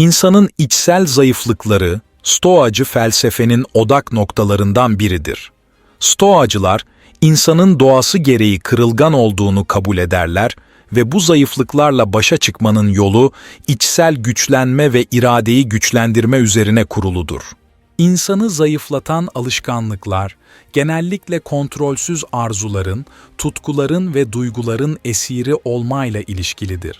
İnsanın içsel zayıflıkları, Stoacı felsefenin odak noktalarından biridir. Stoacılar, insanın doğası gereği kırılgan olduğunu kabul ederler ve bu zayıflıklarla başa çıkmanın yolu içsel güçlenme ve iradeyi güçlendirme üzerine kuruludur. İnsanı zayıflatan alışkanlıklar, genellikle kontrolsüz arzuların, tutkuların ve duyguların esiri olmayla ilişkilidir.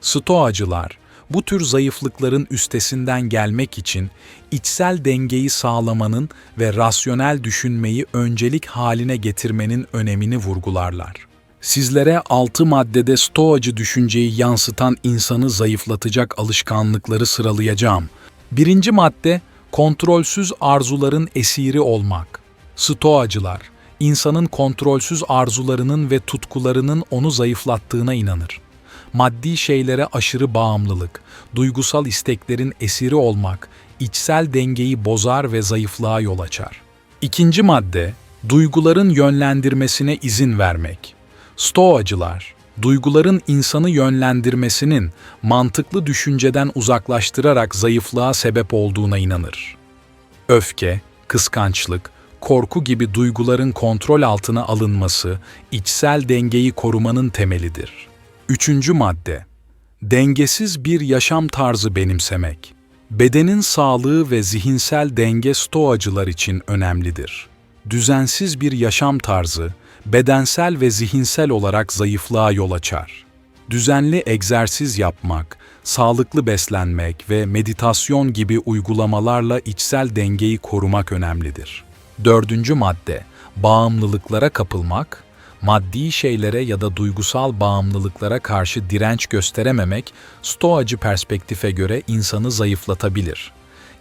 Stoacılar, bu tür zayıflıkların üstesinden gelmek için içsel dengeyi sağlamanın ve rasyonel düşünmeyi öncelik haline getirmenin önemini vurgularlar. Sizlere altı maddede stoacı düşünceyi yansıtan insanı zayıflatacak alışkanlıkları sıralayacağım. Birinci madde, kontrolsüz arzuların esiri olmak. Stoacılar, insanın kontrolsüz arzularının ve tutkularının onu zayıflattığına inanır maddi şeylere aşırı bağımlılık, duygusal isteklerin esiri olmak, içsel dengeyi bozar ve zayıflığa yol açar. İkinci madde, duyguların yönlendirmesine izin vermek. Stoacılar, duyguların insanı yönlendirmesinin mantıklı düşünceden uzaklaştırarak zayıflığa sebep olduğuna inanır. Öfke, kıskançlık, korku gibi duyguların kontrol altına alınması, içsel dengeyi korumanın temelidir. Üçüncü madde, dengesiz bir yaşam tarzı benimsemek. Bedenin sağlığı ve zihinsel denge stoacılar için önemlidir. Düzensiz bir yaşam tarzı, bedensel ve zihinsel olarak zayıflığa yol açar. Düzenli egzersiz yapmak, sağlıklı beslenmek ve meditasyon gibi uygulamalarla içsel dengeyi korumak önemlidir. Dördüncü madde, bağımlılıklara kapılmak, maddi şeylere ya da duygusal bağımlılıklara karşı direnç gösterememek, stoacı perspektife göre insanı zayıflatabilir.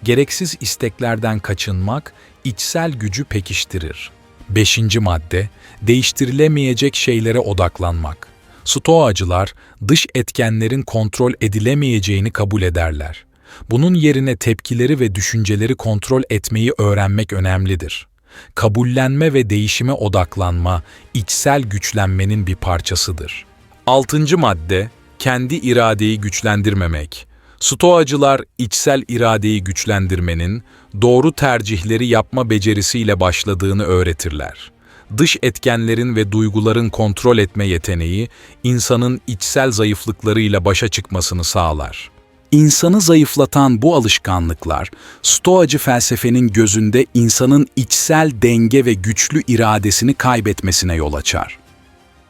Gereksiz isteklerden kaçınmak, içsel gücü pekiştirir. Beşinci madde, değiştirilemeyecek şeylere odaklanmak. Stoacılar, dış etkenlerin kontrol edilemeyeceğini kabul ederler. Bunun yerine tepkileri ve düşünceleri kontrol etmeyi öğrenmek önemlidir. Kabullenme ve değişime odaklanma, içsel güçlenmenin bir parçasıdır. Altıncı madde, kendi iradeyi güçlendirmemek. Stoacılar içsel iradeyi güçlendirmenin doğru tercihleri yapma becerisiyle başladığını öğretirler. Dış etkenlerin ve duyguların kontrol etme yeteneği, insanın içsel zayıflıklarıyla başa çıkmasını sağlar. İnsanı zayıflatan bu alışkanlıklar, Stoacı felsefenin gözünde insanın içsel denge ve güçlü iradesini kaybetmesine yol açar.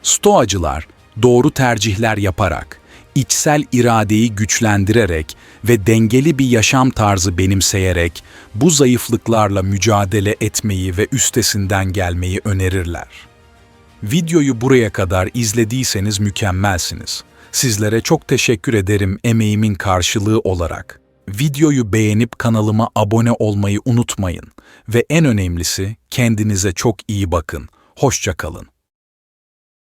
Stoacılar, doğru tercihler yaparak, içsel iradeyi güçlendirerek ve dengeli bir yaşam tarzı benimseyerek bu zayıflıklarla mücadele etmeyi ve üstesinden gelmeyi önerirler. Videoyu buraya kadar izlediyseniz mükemmelsiniz. Sizlere çok teşekkür ederim emeğimin karşılığı olarak. Videoyu beğenip kanalıma abone olmayı unutmayın ve en önemlisi kendinize çok iyi bakın. Hoşça kalın.